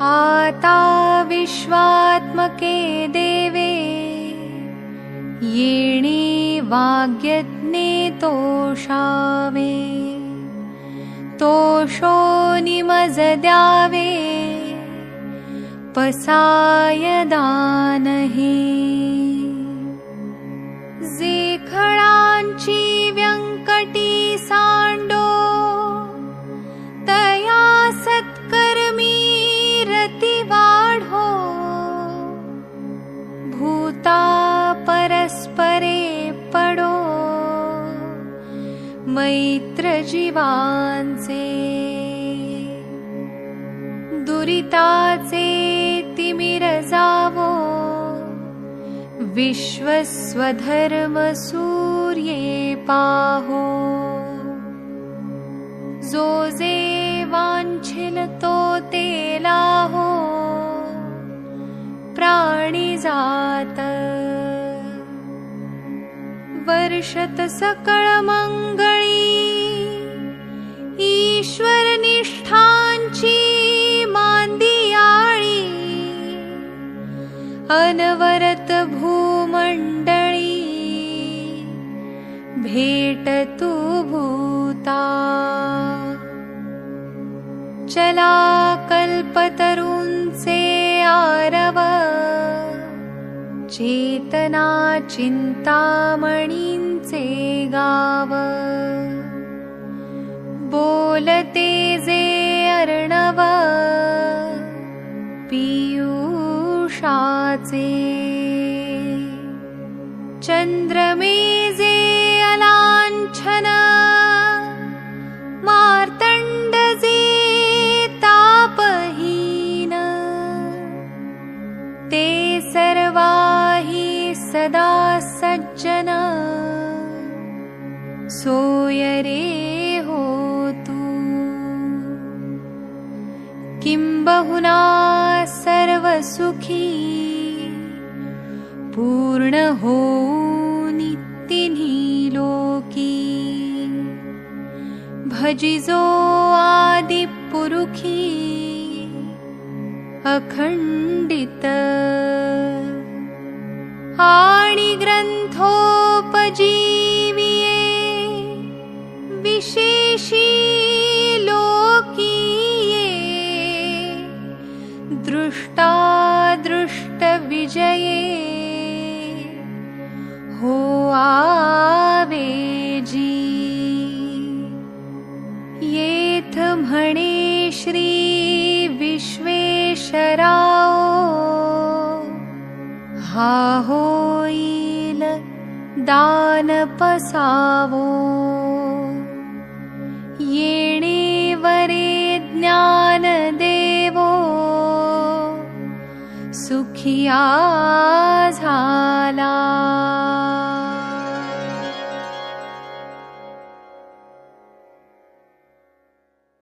आता विश्वात्मके देवे येणे वाग्यज्ञे तोषावे। तोषो निमजद्यावे पसाय भूता परस्परे पडो। मैत्र जीवांचे दुरिताचे तिमिर जावो। विश्वस्वधर्म सूर्ये पाहो। जो जात। वर्षत सकळ मंगळी ईश्वर निष्ठांची मांदियाळी अनवरत भूमंडळी भेट तू भूता। चला कल्पतरुंचे आरव चेतना चिंतामणींचे गाव। बोलते जे अर्णव पीयूषाचे। चंद्रमेजे सज्जन सोय रे हो तू। किं बहुना सर्वसुखी पूर्ण हो नित्तिनी लोकी भजिजो आदिपुरुखी अखंडित आणि ग्रंथोपजीविये विशेषी लोकीये दृष्टादृष्टविजये हो आवेजी। येथ म्हणे श्री विश्वेशराव पसावो येणे वरे ज्ञान देवो सुखिया